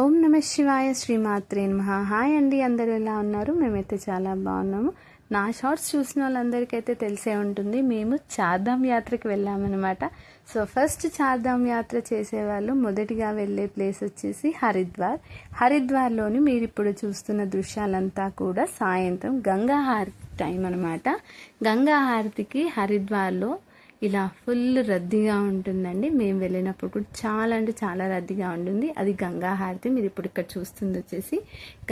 ఓం నమ శివాయ శ్రీమాత్రే నమ. హాయ్ అండి అందరూ ఎలా ఉన్నారు? మేమైతే చాలా బాగున్నాము. నా షార్ట్స్ చూసిన వాళ్ళందరికీ అయితే తెలిసే ఉంటుంది మేము చార్ధామ్ యాత్రకి వెళ్ళామన్నమాట. సో ఫస్ట్ చార్ధామ్ యాత్ర చేసేవాళ్ళు మొదటిగా వెళ్ళే ప్లేస్ వచ్చేసి హరిద్వార్. హరిద్వార్లోని మీరు ఇప్పుడు చూస్తున్న దృశ్యాలంతా కూడా సాయంత్రం గంగా హారతి టైం అనమాట గంగా హారతికి హరిద్వార్లో ఇలా ఫుల్ రద్దీగా ఉంటుందండి. మేము వెళ్ళినప్పుడు కూడా చాలా అంటే చాలా రద్దీగా ఉంటుంది. అది గంగా హారతి మీరు ఇప్పుడు ఇక్కడ చూస్తుంది వచ్చేసి.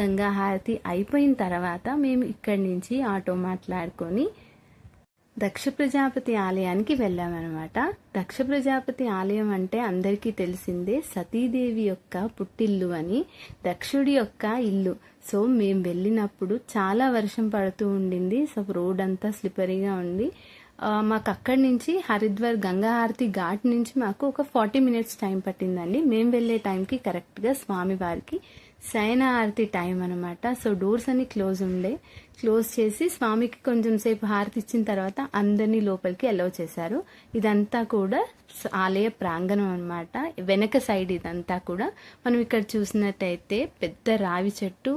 గంగా హారతి అయిపోయిన తర్వాత మేము ఇక్కడి నుంచి ఆటో మాట్లాడుకొని దక్ష ప్రజాపతి ఆలయానికి వెళ్ళామన్నమాట. దక్ష ప్రజాపతి ఆలయం అంటే అందరికీ తెలిసిందే సతీదేవి యొక్క పుట్టిల్లు అని దక్షుడి యొక్క ఇల్లు. సో మేము వెళ్ళినప్పుడు చాలా వర్షం పడుతూ ఉండింది. సో రోడ్ అంతా స్లిపరీగా ఉంది. మాకు అక్కడి నుంచి హరిద్వార్ గంగా హారతి ఘాట్ నుంచి మాకు ఒక ఫార్టీ మినిట్స్ టైం పట్టిందండి. మేము వెళ్ళే టైంకి కరెక్ట్గా స్వామివారికి శయన హారతి టైం అనమాట సో డోర్స్ అన్ని క్లోజ్ ఉండే. క్లోజ్ చేసి స్వామికి కొంచెం సేపు హారతి ఇచ్చిన తర్వాత అందరినీ లోపలికి అలౌ చేశారు. ఇదంతా కూడా ఆలయ ప్రాంగణం అనమాట వెనక సైడ్ ఇదంతా కూడా. మనం ఇక్కడ చూసినట్టయితే పెద్ద రావి చెట్టు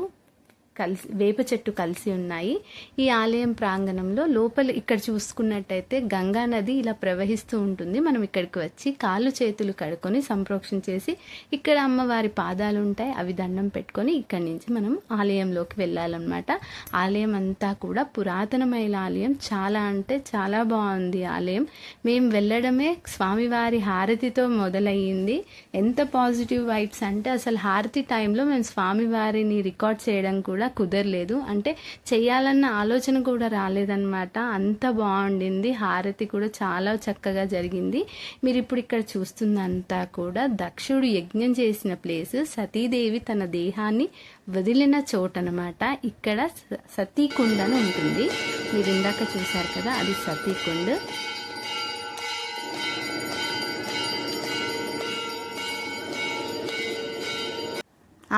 కలిసి వేప చెట్టు కలిసి ఉన్నాయి. ఈ ఆలయం ప్రాంగణంలో లోపల ఇక్కడ చూసుకున్నట్టయితే గంగా నది ఇలా ప్రవహిస్తూ ఉంటుంది. మనం ఇక్కడికి వచ్చి కాళ్ళు చేతులు కడుక్కొని సంప్రోక్షణ చేసి ఇక్కడ అమ్మవారి పాదాలు ఉంటాయి. అవి దండం పెట్టుకొని ఇక్కడి నుంచి మనం ఆలయంలోకి వెళ్ళాలన్నమాట. ఆలయం అంతా కూడా పురాతనమైన ఆలయం. చాలా అంటే చాలా బాగుంది ఆలయం. మేము వెళ్ళడమే స్వామివారి హారతితో మొదలయ్యింది. ఎంత పాజిటివ్ వైబ్స్ అంటే అసలు హారతి టైంలో మేము స్వామివారిని రికార్డ్ చేయడం కూడా కుదరలేదు. అంటే చేయాలన్న ఆలోచన కూడా రాలేదన్నమాట. అంత బాగుండింది. హారతి కూడా చాలా చక్కగా జరిగింది. మీరు ఇప్పుడు ఇక్కడ చూస్తుందంతా కూడా దక్షుడు యజ్ఞం చేసిన ప్లేస్ సతీదేవి తన దేహాన్ని వదిలిన చోటనమాట ఇక్కడ స- సతీకుండ్ అని ఉంటుంది మీరు ఇందాక చూశారు కదా అది సతీకుండ్.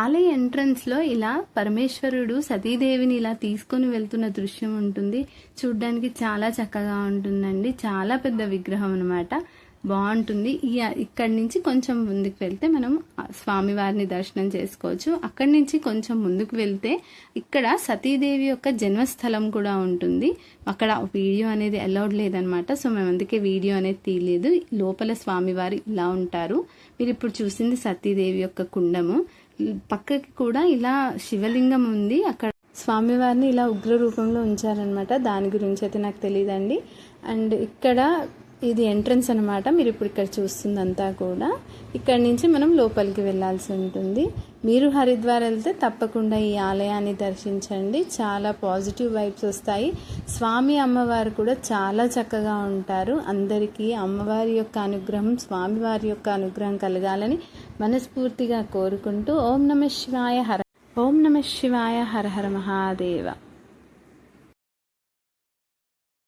ఆలయ ఎంట్రన్స్లో ఇలా పరమేశ్వరుడు సతీదేవిని ఇలా తీసుకొని వెళ్తున్న దృశ్యం ఉంటుంది. చూడ్డానికి చాలా చక్కగా ఉంటుందండి. చాలా పెద్ద విగ్రహం అనమాట బాగుంటుంది. ఈ ఇక్కడి నుంచి కొంచెం ముందుకు వెళ్తే మనం స్వామివారిని దర్శనం చేసుకోవచ్చు. అక్కడి నుంచి కొంచెం ముందుకు వెళ్తే ఇక్కడ సతీదేవి యొక్క జన్మస్థలం కూడా ఉంటుంది. అక్కడ వీడియో అనేది అలౌడ్ లేదనమాట సో మేము అందుకే వీడియో అనేది తీయలేదు. లోపల స్వామివారు ఇలా ఉంటారు. మీరు ఇప్పుడు చూసింది సతీదేవి యొక్క కుండము. పక్కకి కూడా ఇలా శివలింగం ఉంది. అక్కడ స్వామివారిని ఇలా ఉగ్ర రూపంలో ఉంచారనమాట దాని గురించి అయితే నాకు తెలియదండి. అండ్ ఇక్కడ ఇది ఎంట్రన్స్ అనమాట మీరు ఇప్పుడు ఇక్కడ చూస్తుందంతా కూడా. ఇక్కడ నుంచి మనం లోపలికి వెళ్ళాల్సి ఉంటుంది. మీరు హరిద్వార్ వెళ్తే తప్పకుండా ఈ ఆలయాన్ని దర్శించండి. చాలా పాజిటివ్ వైబ్స్ వస్తాయి. స్వామి అమ్మవారు కూడా చాలా చక్కగా ఉంటారు. అందరికీ అమ్మవారి యొక్క అనుగ్రహం స్వామివారి యొక్క అనుగ్రహం కలగాలని మనస్ఫూర్తిగా కోరుకుంటూ ఓం నమ శివాయ హర ఓం నమ శివాయ హర హర మహాదేవ.